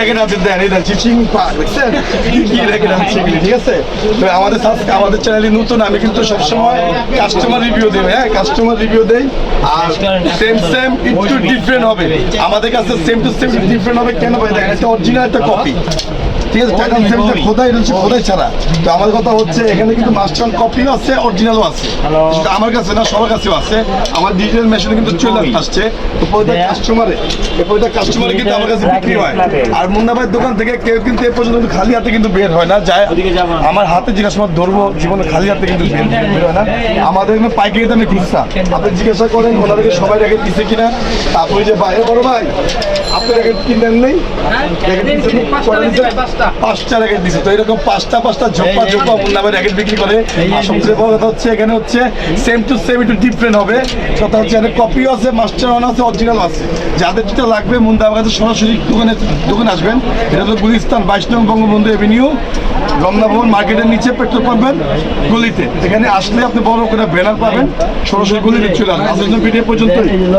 রেখে আছে দেন এটা চিচিং পাক দেখছেন? কি কি রেখে আছে ঠিক আছে? তো আমাদের আমাদের চ্যানেলে নতুন, আমি কিন্তু সবসময় কাস্টমার রিভিউ দেবো হ্যাঁ? কাস্টমার রিভিউ দেই, আর সেম সেম একটু ডিফারেন্ট হবে। আমাদের কাছে সেম টু সেম ডিফারেন্ট হবে কেন ভাই? দেখেন এটা অরিজিনাল একটা কপি ঠিক আছে টাইটান সেমটা খোদাই হচ্ছে খোদাই ছাড়া। তো আমার কথা হচ্ছে এখানে কিন্তু মাস্টার কপিও আছে অরিজিনালও আছে। কিন্তু আমার কাছে না সবার কাছেও আছে। আমার ডিজিটাল মেশিনে কিন্তু চলে আসছে। তো প্রতিটা কাস্টমারে প্রতিটা কাস্টমারে কিন্তু আমার কাছে বিক্রি হয়। আর মুন্না ভাইয়ের দোকান থেকে কেউ কিন্তু এ পর্যন্ত কিন্তু খালি হাতে কিন্তু বের হয় না। যায় আমার হাতে জিজ্ঞাসা ধরবো জীবনে খালি হাতে কিন্তু বের হয় না। আমাদের এখানে পাইকারি দামে খুচরা। আপনি জিজ্ঞাসা করেন ওনাদেরকে সবাই রেখে দিচ্ছে কিনা। তারপরে যে বাইরে বড় ভাই আপনি রেখে কিনলেন নেই? রেখে কটা দিচ্ছেন? পাঁচটা র্যাকেট দিছে। তো এরকম পাঁচটা পাঁচটা ঝোপা ঝোপা ভাই র্যাকেট বিক্রি করে আর সবচেয়ে বড় কথা হচ্ছে এখানে হচ্ছে সেম টু সেম একটু ডিফারেন্ট হবে। কথা হচ্ছে এখানে কপিও আছে মাস্টার ওয়ান আছে অরিজিনাল আছে। যাদের যেটা লাগবে ভাইয়ের কাছে সরাসরি দোকানে দোকানে আসবেন। এটা তো গুলিস্তান বাইশ নম্বর বঙ্গবন্ধু এভিনিউ রমনা ভবন মার্কেটের নিচে পেট্রোল পাবেন গলিতে। এখানে আসলে আপনি বড় করে ব্যানার পাবেন সরাসরি গলিতে চলে আসবেন। আজকের ভিডিও পর্যন্ত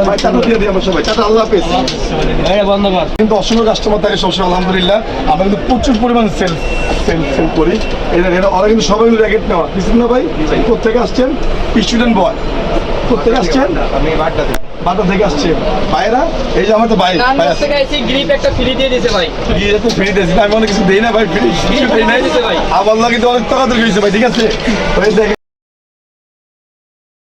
ভাই টাটা দিয়ে দিই আমার সবাই। টাটা আল্লাহ হাফেজ। কিন্তু অসংখ্য কাস্টমার থাকে সবসময় আলহামদুলিল্লাহ। আমরা কিন্তু প্রচুর পরিমাণে সেল সেল সেল করি। ওরা কিন্তু সবাই র্যাকেট নেওয়া। বুঝলেন না ভাই? কোথেকে আসছেন? স্টুডেন্ট বয় কোথেকে আসছেন? বাটা থেকে আসছে। ভাইরা এই যে ভাই গ্রিপ একটা ফ্রি দিয়ে ভাই। তো ফ্রি দিয়েছি। আমি অনেক কিছু দেই না ভাই ফ্রি কিছু দেই না। আমার লাগে তো অনেক টাকা দিয়েছে ভাই ঠিক আছে? ভাই